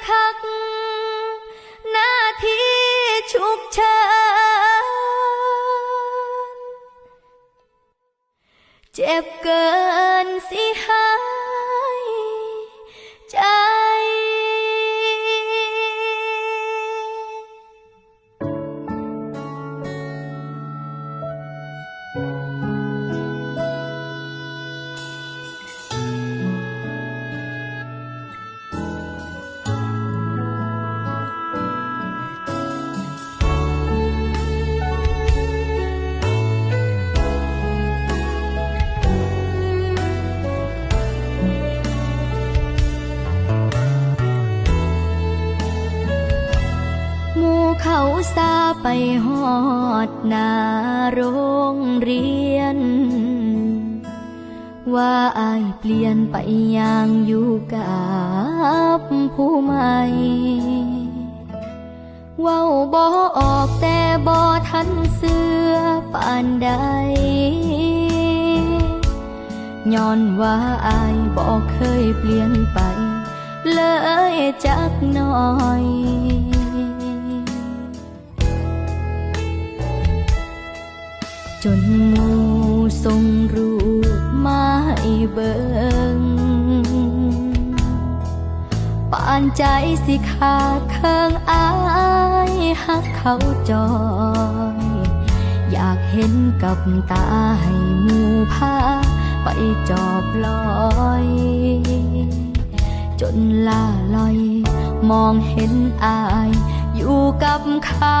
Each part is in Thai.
khắc na thi chúc chân chép cơn si hai cha เขาซาไปหอดนาโรงเรียน ว่าอายเปลี่ยนไปอย่างอยู่กับผู้ใหม่เว้าบ่ออกแต่บ่ทันเสื้อปานใดย้อนว่าอายบอกเคยเปลี่ยนไป เลยจักหน่อย จนมูส่งรูปมาให้เบิงปานใจสิขาดเคิงอายหักเขาจอย อยากเห็นกับตาให้มูพาไปจอบลอย จนล่าลอย มองเห็นอายอยู่กับเขา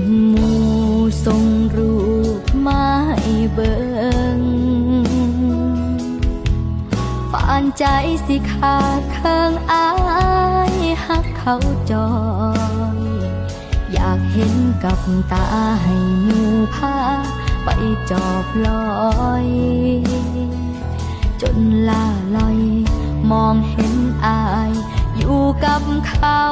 นหมูส่งรูปมาให้เบิงปานใจสิขาดเคิงอายหักเขาจอย อยากเห็นกับตาให้หมูพาไปจอบลอย จนลาลอย มองเห็นอายอยู่กับเขา